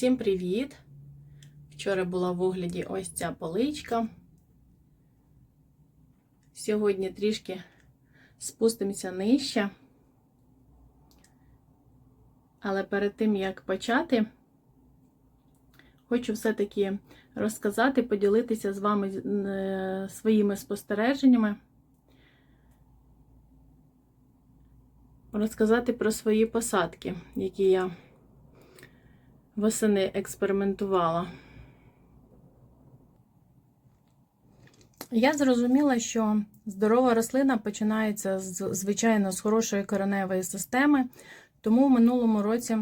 Всім привіт! Вчора була в огляді ось ця поличка. Сьогодні трішки спустимося нижче. Але перед тим, як почати, хочу все-таки розказати, поділитися з вами е, своїми спостереженнями. Розказати про свої посадки, які я восени експериментувала. Я зрозуміла, що здорова рослина починається з, звичайно з хорошої кореневої системи, тому в минулому році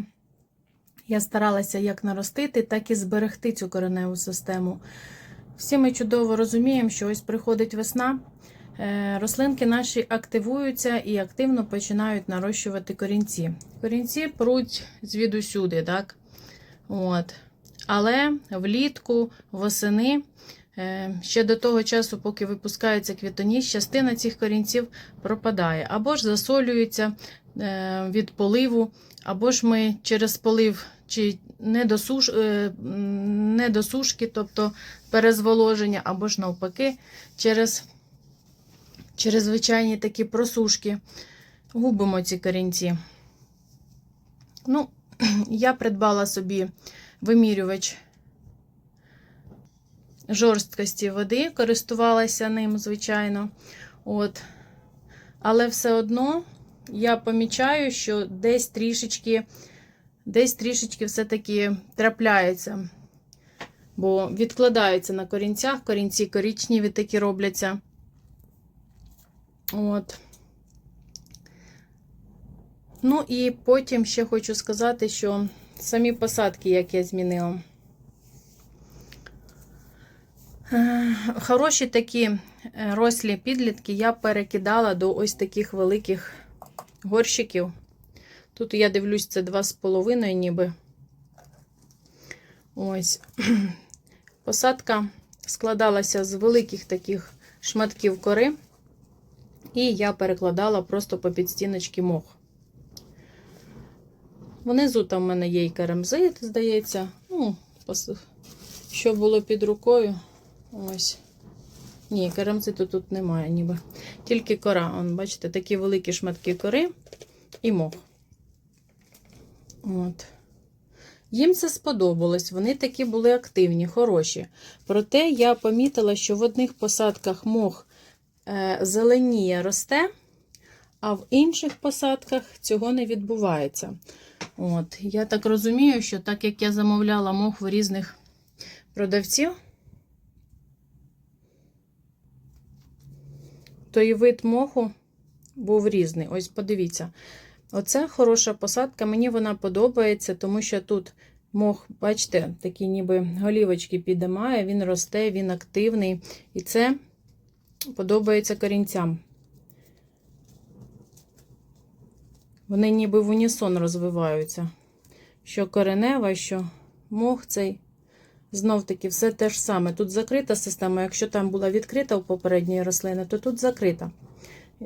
я старалася як наростити, так і зберегти цю кореневу систему. Всі ми чудово розуміємо, що ось приходить весна, е, рослинки наші активуються і активно починають нарощувати корінці. Корінці пруть звідусюди, так? От. Але влітку, восени, е, ще до того часу, поки випускається квітоніс, частина цих корінців пропадає. Або ж засолюється е, від поливу, або ж ми через полив чи недосуш, е, недосушки, тобто перезволоження, або ж навпаки, через, через звичайні такі просушки губимо ці корінці. Ну, я придбала собі вимірювач жорсткості води, користувалася ним, звичайно. От. Але все одно я помічаю, що десь трішечки, десь трішечки все-таки трапляється. Бо відкладаються на корінцях, корінці корічневі такі робляться. От. Ну і потім ще хочу сказати, що самі посадки, як я змінила. Е, Хороші такі е, рослі підлітки я перекидала до ось таких великих горщиків. Тут я дивлюсь, це 2,5 ніби. Ось. Посадка складалася з великих таких шматків кори, і я перекладала просто по підстіночки мох. Внизу там в мене є і керамзит, здається. Ну, що було під рукою. Ось. Ні, керамзиту тут немає, ніби. Тільки кора. Вон, бачите, такі великі шматки кори і мох. От. Їм це сподобалось, вони такі були активні, хороші. Проте я помітила, що в одних посадках мох е, зеленіє росте, а в інших посадках цього не відбувається. От, Я так розумію, що так як я замовляла мох в різних продавців, то і вид моху був різний. Ось подивіться. Оце хороша посадка, мені вона подобається, тому що тут мох, бачите, такі ніби голівочки підіймає, він росте, він активний. І це подобається корінцям. Вони ніби в унісон розвиваються. Що коренева, що мох цей. Знов таки, все те ж саме. Тут закрита система. Якщо там була відкрита у попередньої рослини, то тут закрита.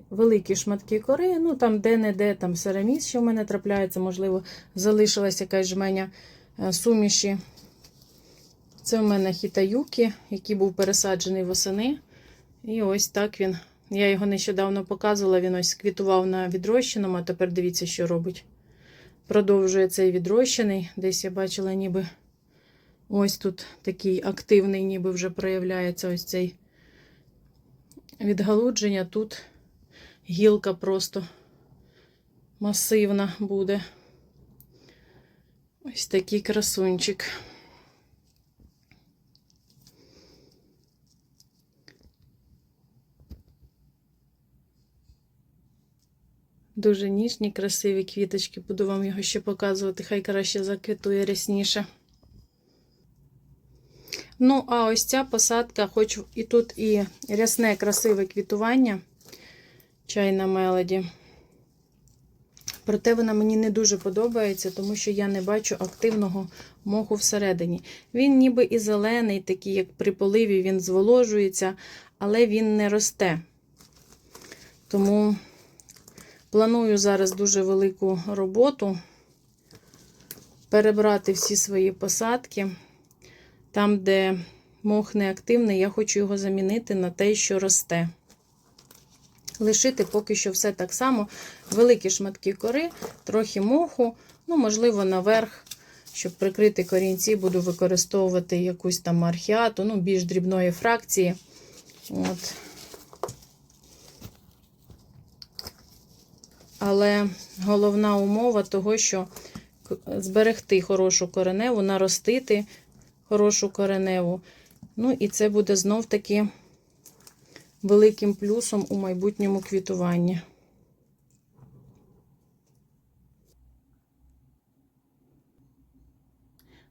Великі шматки кори, ну там де-не-де там сераміс, що в мене трапляється, можливо, залишилась якась жменя е, суміші. Це в мене хітаюки, який був пересаджений восени. І ось так він я його нещодавно показувала, він ось квітував на відрощеному, а тепер дивіться, що робить. Продовжує цей відрощений. Десь я бачила, ніби ось тут такий активний, ніби вже проявляється ось цей відгалудження. Тут гілка просто масивна буде. Ось такий красунчик. Дуже ніжні, красиві квіточки. Буду вам його ще показувати, хай краще заквітує рясніше. Ну, а ось ця посадка, хоч і тут і рясне, красиве квітування, чайна мелоді. Проте вона мені не дуже подобається, тому що я не бачу активного моху всередині. Він ніби і зелений, такий, як при поливі, він зволожується, але він не росте. Тому. Планую зараз дуже велику роботу перебрати всі свої посадки. Там, де мох неактивний, я хочу його замінити на те, що росте. Лишити поки що все так само. Великі шматки кори, трохи моху, ну, можливо, наверх, щоб прикрити корінці, буду використовувати якусь там архіату, ну, більш дрібної фракції. От. Але головна умова того, що зберегти хорошу кореневу, наростити хорошу кореневу. Ну, і це буде знов-таки великим плюсом у майбутньому квітуванні.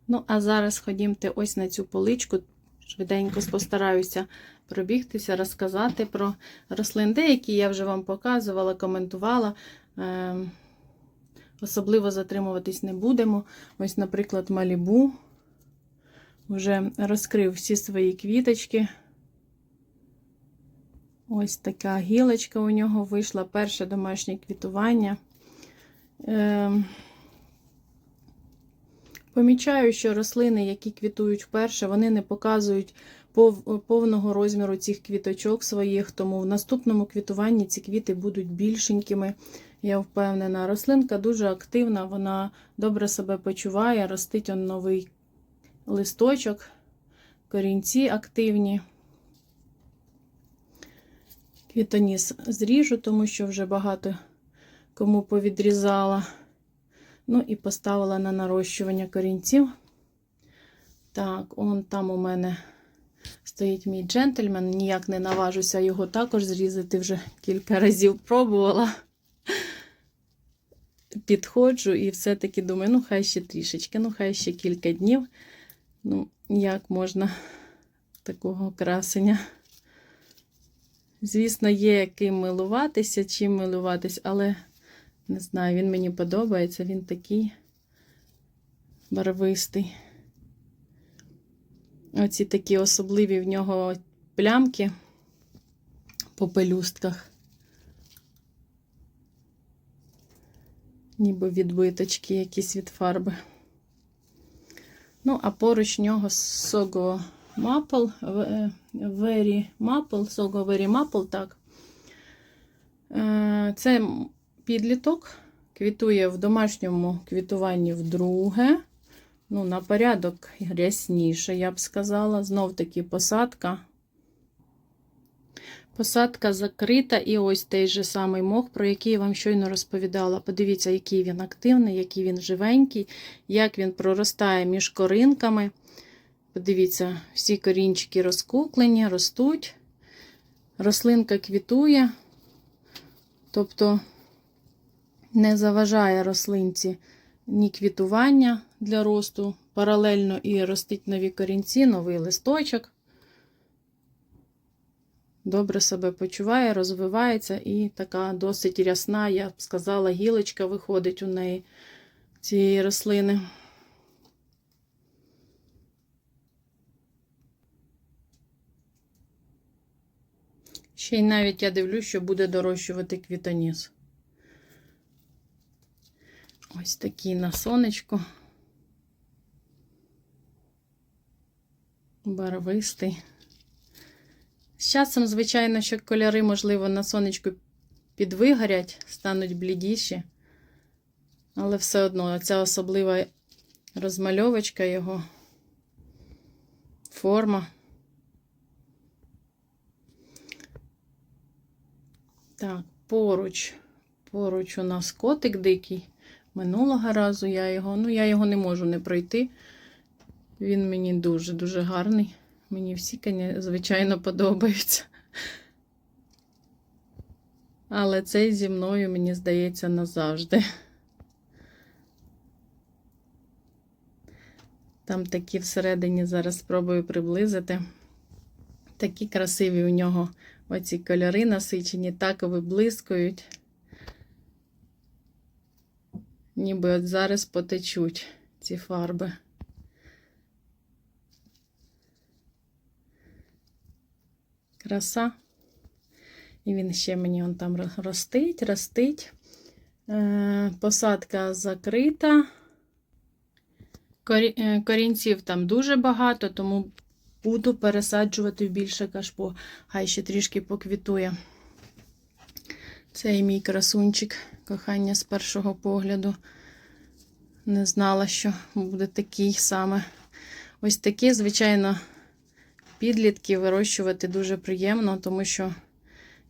Ну, а зараз ходімте ось на цю поличку. Швиденько постараюся пробігтися, розказати про рослин. Деякі я вже вам показувала, коментувала. Ем, Особливо затримуватись не будемо. Ось, наприклад, Малібу вже розкрив всі свої квіточки. Ось така гілочка у нього вийшла, перше домашнє квітування. Ем, Помічаю, що рослини, які квітують вперше, вони не показують повного розміру цих квіточок своїх, тому в наступному квітуванні ці квіти будуть більшенькими. Я впевнена, рослинка дуже активна, вона добре себе почуває, ростить он новий листочок, корінці активні. Квітоніс зріжу, тому що вже багато кому повідрізала. Ну і поставила на нарощування корінців. Так, он там у мене стоїть мій джентльмен. Ніяк не наважуся його також зрізати, вже кілька разів пробувала. Підходжу і все-таки думаю, ну хай ще трішечки, ну хай ще кілька днів. Ну, як можна такого красення. Звісно, є яким милуватися, чим милуватись, але не знаю, він мені подобається, він такий барвистий. Оці такі особливі в нього плямки по пелюстках. Ніби відбиточки якісь від фарби. Ну, а поруч нього Sogo Maple, е, Very Maple, Sogo Very Maple, так. Е, Це підліток, квітує в домашньому квітуванні вдруге. Ну, на порядок рясніше, я б сказала. Знов таки посадка. Посадка закрита, і ось той же самий мох, про який я вам щойно розповідала. Подивіться, який він активний, який він живенький, як він проростає між коринками. Подивіться, всі корінчики розкуклені, ростуть. Рослинка квітує, тобто не заважає рослинці ні квітування для росту. Паралельно і ростить нові корінці, новий листочок. Добре себе почуває, розвивається і така досить рясна, я б сказала, гілочка виходить у неї цієї рослини. Ще й навіть я дивлюсь, що буде дорощувати квітоніс. Ось такий на сонечку. Барвистий. З часом, звичайно, що кольори, можливо, на сонечку підвигорять, стануть блідіші. Але все одно ця особлива розмальовочка його, форма. Так, поруч. Поруч у нас котик дикий. Минулого разу я його, ну, я його не можу не пройти. Він мені дуже-дуже гарний. Мені всі, звичайно, подобаються. Але цей зі мною, мені здається, назавжди. Там такі всередині зараз спробую приблизити. Такі красиві у нього оці кольори насичені, так виблискують. Ніби от зараз потечуть ці фарби. Краса. І він ще мені он там ростить, ростить. Е, посадка закрита. Е, Корінців там дуже багато, тому буду пересаджувати в більше кашпо. Хай ще трішки поквітує. Цей мій красунчик, кохання з першого погляду. Не знала, що буде такий саме. Ось такі, звичайно, підлітки вирощувати дуже приємно, тому що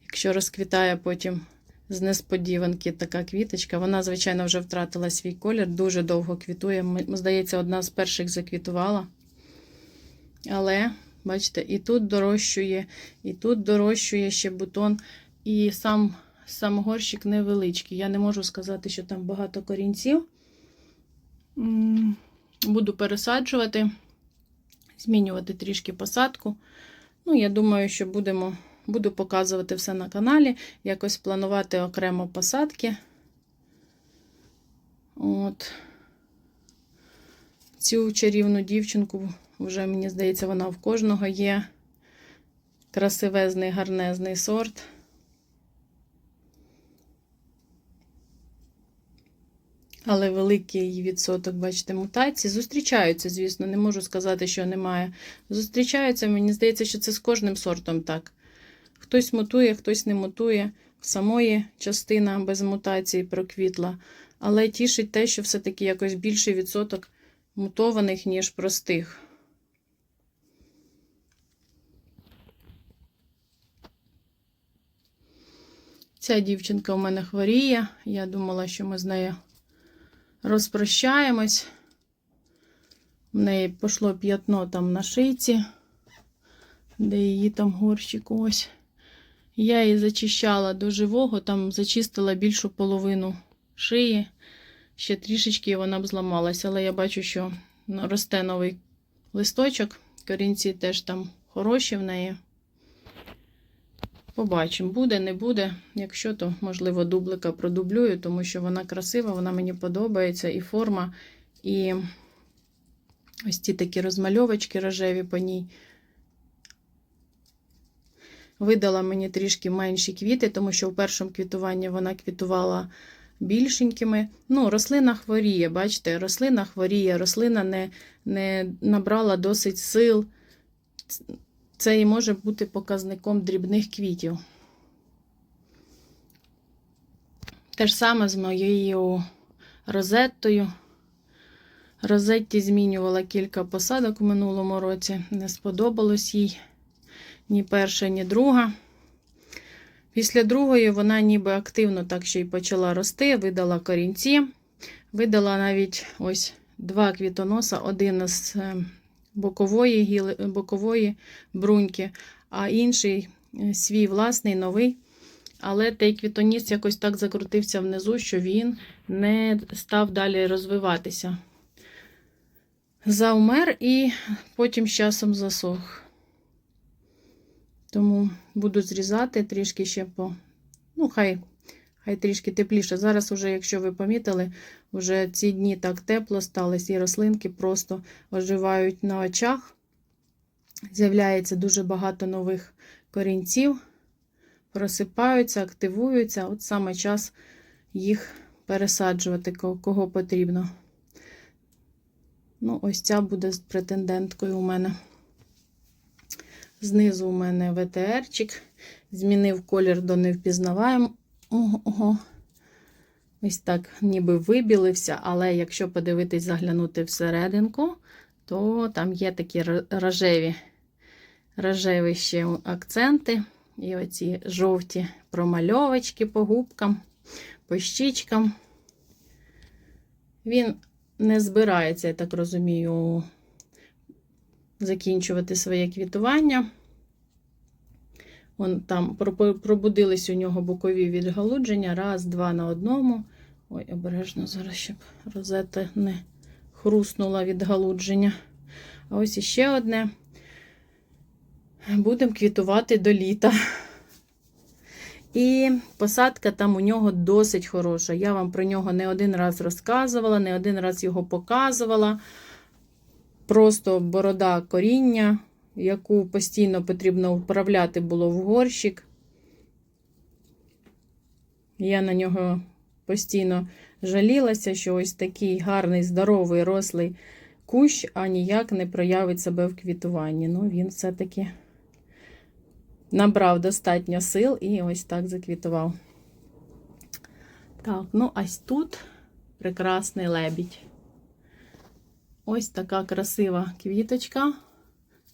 якщо розквітає потім з несподіванки така квіточка, вона, звичайно, вже втратила свій колір, дуже довго квітує. Здається, одна з перших заквітувала. Але, бачите, і тут дорощує, і тут дорощує ще бутон, і сам, сам горщик невеличкий. Я не можу сказати, що там багато корінців. Буду пересаджувати, змінювати трішки посадку. Ну, я думаю, що будемо, буду показувати все на каналі, якось планувати окремо посадки. От. Цю чарівну дівчинку, вже, мені здається, вона в кожного є. Красивезний, гарнезний сорт. Але великий відсоток, бачите, мутацій. Зустрічаються, звісно, не можу сказати, що немає. Зустрічаються, мені здається, що це з кожним сортом так. Хтось мутує, хтось не мутує. Самої частина без мутацій проквітла. Але тішить те, що все-таки якось більший відсоток мутованих, ніж простих. Ця дівчинка у мене хворіє. Я думала, що ми з нею розпрощаємось. В неї пішло п'ятно там на шийці, де її там горщик ось. Я її зачищала до живого, там зачистила більшу половину шиї. Ще трішечки вона б зламалася, але я бачу, що росте новий листочок. Корінці теж там хороші в неї. Побачимо, буде, не буде. Якщо, то, можливо, дублика продублюю, тому що вона красива, вона мені подобається, і форма, і ось ці такі розмальовочки рожеві по ній. Видала мені трішки менші квіти, тому що в першому квітуванні вона квітувала більшенькими. Ну, рослина хворіє, бачите, рослина хворіє, рослина не, не набрала досить сил. Це і може бути показником дрібних квітів. Те ж саме з моєю розеттою. Розетті змінювала кілька посадок в минулому році. Не сподобалось їй ні перша, ні друга. Після другої вона ніби активно так ще й почала рости, видала корінці, видала навіть ось два квітоноса, один з е, бокової, гіли, бокової бруньки, а інший е, свій власний новий. Але той квітоніс якось так закрутився внизу, що він не став далі розвиватися. Завмер і потім з часом засох. Тому буду зрізати трішки ще по. Ну, хай хай трішки тепліше. Зараз, уже, якщо ви помітили, вже ці дні так тепло стало, і рослинки просто оживають на очах. З'являється дуже багато нових корінців, просипаються, активуються. От саме час їх пересаджувати, кого потрібно. Ну, ось ця буде з претенденткою у мене. Знизу у мене ВТРчик. Змінив колір до невпізнаваємого. Ось так, ніби вибілився, але якщо подивитись, заглянути всерединку, то там є такі рожеві, рожеві ще акценти. І оці жовті промальовочки по губкам, по щічкам. Він не збирається, я так розумію, закінчувати своє квітування. Вон там пробудились у нього бокові відгалудження. Раз, два на одному. Ой, обережно зараз, щоб розета не хруснула від галудження. А ось іще одне. Будемо квітувати до літа. І посадка там у нього досить хороша. Я вам про нього не один раз розказувала, не один раз його показувала. Просто борода коріння, яку постійно потрібно вправляти було в горщик. Я на нього постійно жалілася, що ось такий гарний, здоровий, рослий кущ, а ніяк не проявить себе в квітуванні. Ну, він все-таки набрав достатньо сил і ось так заквітував. Так, ну ось тут прекрасний лебідь. Ось така красива квіточка.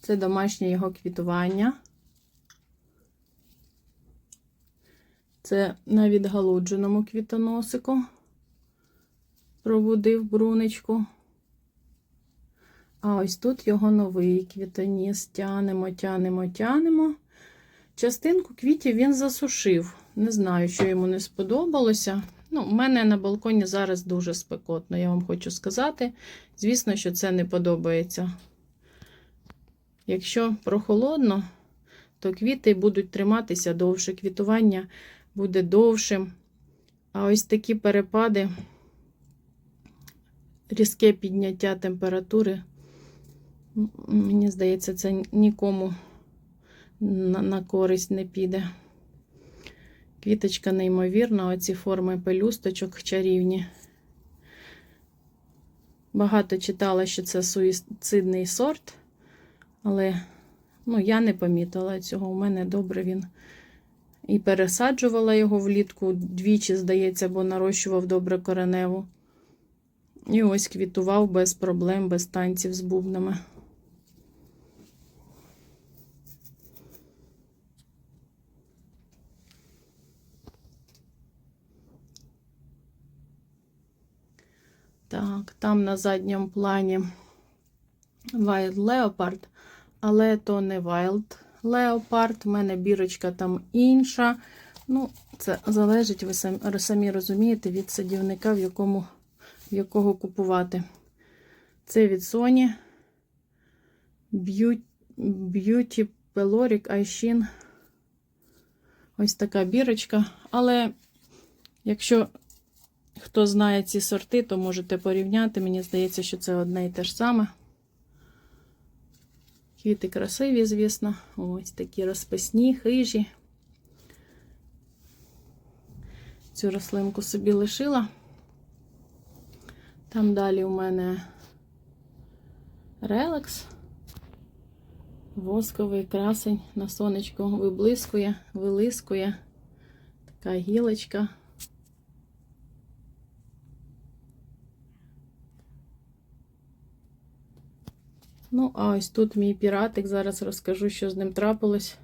Це домашнє його квітування. Це на відгалудженому квітоносику. Пробудив брунечку. А ось тут його новий квітоніс. Тянемо, тянемо, тянемо. Частинку квітів він засушив. Не знаю, що йому не сподобалося. Ну, У мене на балконі зараз дуже спекотно, я вам хочу сказати. Звісно, що це не подобається. Якщо прохолодно, то квіти будуть триматися довше, квітування буде довшим. А ось такі перепади, різке підняття температури, мені здається, це нікому на, користь не піде. Квіточка неймовірна, оці форми пелюсточок чарівні. Багато читала, що це суїцидний сорт, але ну, я не помітила цього. У мене добре він і пересаджувала його влітку двічі, здається, бо нарощував добре кореневу. І ось квітував без проблем, без танців з бубнами. Так, там на задньому плані Wild Leopard, але то не Wild Leopard. У мене бірочка там інша. Ну, це залежить, ви самі, розумієте, від садівника, в якому, в якого купувати. Це від Sony Beauty, Peloric Aishin. Ось така бірочка. Але якщо Хто знає ці сорти, то можете порівняти. Мені здається, що це одне і те ж саме. Квіти красиві, звісно. Ось такі розписні, хижі. Цю рослинку собі лишила. Там далі у мене релекс. Восковий красень на сонечку виблискує, вилискує. Така гілочка. Ну, а ось тут мій піратик. Зараз розкажу, що з ним трапилось.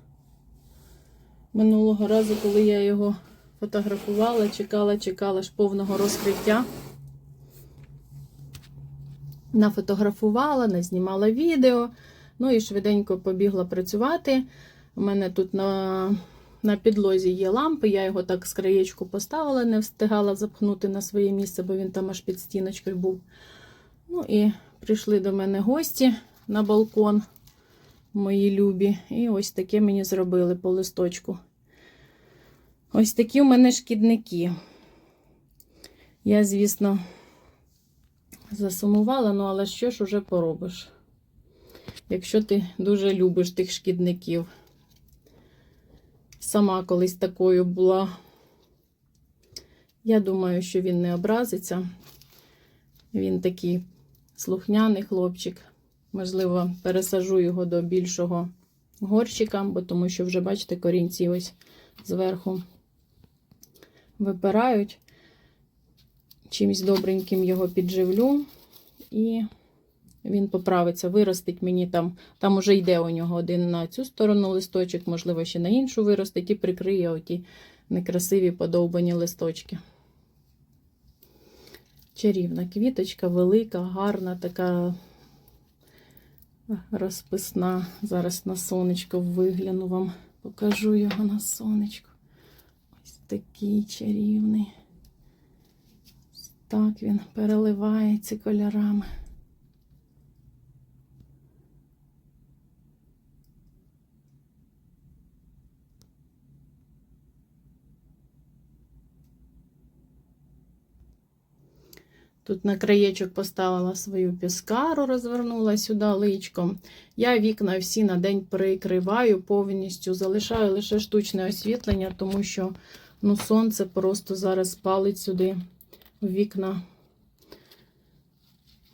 Минулого разу, коли я його фотографувала, чекала, чекала ж повного розкриття. Нафотографувала, назнімала відео. Ну і швиденько побігла працювати. У мене тут на на підлозі є лампи, я його так з краєчку поставила, не встигала запхнути на своє місце, бо він там аж під стіночкою був. Ну і прийшли до мене гості на балкон, мої любі. І ось таке мені зробили по листочку. Ось такі у мене шкідники. Я, звісно, засумувала, ну але що ж уже поробиш? Якщо ти дуже любиш тих шкідників. Сама колись такою була. Я думаю, що він не образиться. Він такий слухняний хлопчик. Можливо, пересажу його до більшого горщика, бо тому що вже, бачите, корінці ось зверху випирають. Чимось добреньким його підживлю, і він поправиться, виростить мені там. Там уже йде у нього один на цю сторону листочок, можливо, ще на іншу виростить, і прикриє оті некрасиві подовбані листочки. Чарівна квіточка, велика, гарна, така розписна. Зараз на сонечко вигляну вам, покажу його на сонечко. Ось такий чарівний. Так він переливається кольорами. Тут на краєчок поставила свою піскару, розвернула сюди личком. Я вікна всі на день прикриваю повністю, залишаю лише штучне освітлення, тому що ну, сонце просто зараз палить сюди в вікна.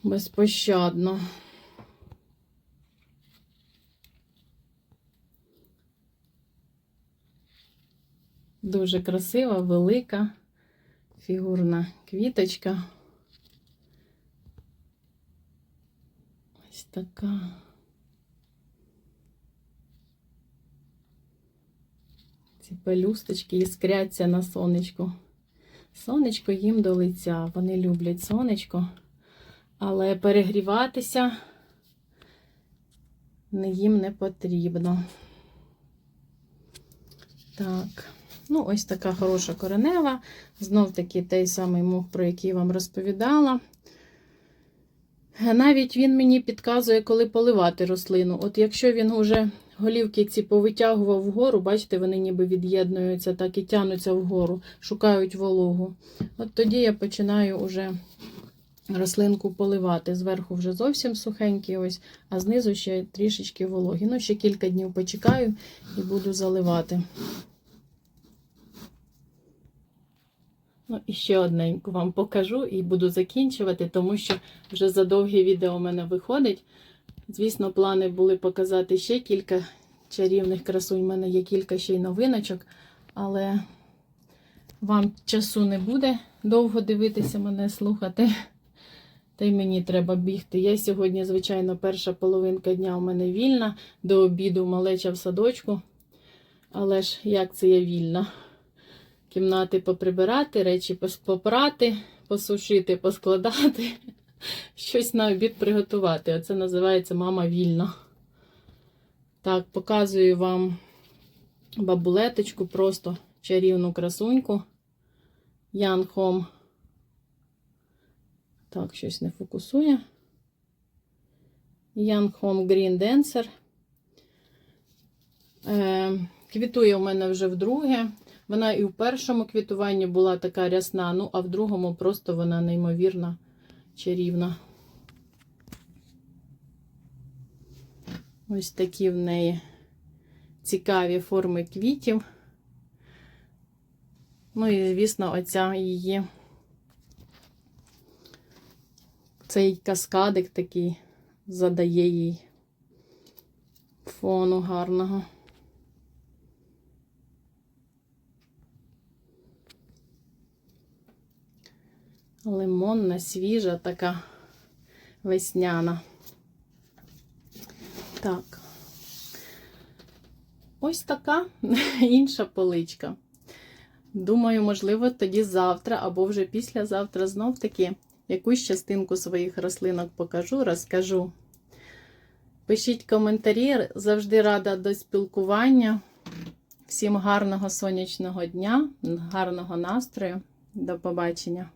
безпощадно. Дуже красива, велика фігурна квіточка. Ось така. Ці пелюсточки іскряться на сонечку. Сонечко їм до лиця. Вони люблять сонечко, але перегріватися їм не потрібно. Так, ну ось така хороша коренева. Знов таки той самий мух, про який я вам розповідала. Навіть він мені підказує, коли поливати рослину. От якщо він уже голівки ці повитягував вгору, бачите, вони ніби від'єднуються, так і тянуться вгору, шукають вологу. От тоді я починаю уже рослинку поливати. Зверху вже зовсім сухенький, ось, а знизу ще трішечки вологі. Ну, ще кілька днів почекаю і буду заливати. Ну, і ще одненьку вам покажу і буду закінчувати, тому що вже за довге відео у мене виходить. Звісно, плани були показати ще кілька чарівних красунь. У мене є кілька ще й новиночок, але вам часу не буде довго дивитися мене, слухати. Та й мені треба бігти. Я сьогодні, звичайно, перша половинка дня у мене вільна, до обіду малеча в садочку. Але ж як це я вільна? Кімнати поприбирати, речі попрати, посушити, поскладати, щось на обід приготувати. Оце називається мама вільна. Так, показую вам бабулеточку, просто чарівну красуньку. Ян Хом. Так, щось не фокусує. Ян Хом Green Dancer. Е, квітує у мене вже вдруге. Вона і в першому квітуванні була така рясна, ну а в другому просто вона неймовірна, чарівна. Ось такі в неї цікаві форми квітів. Ну і, звісно, оця її цей каскадик такий задає їй фону гарного. Лимонна, свіжа, така весняна. Так. Ось така інша поличка. Думаю, можливо, тоді завтра або вже післязавтра знов таки якусь частинку своїх рослинок покажу, розкажу. Пишіть коментарі, завжди рада до спілкування. Всім гарного сонячного дня, гарного настрою. До побачення!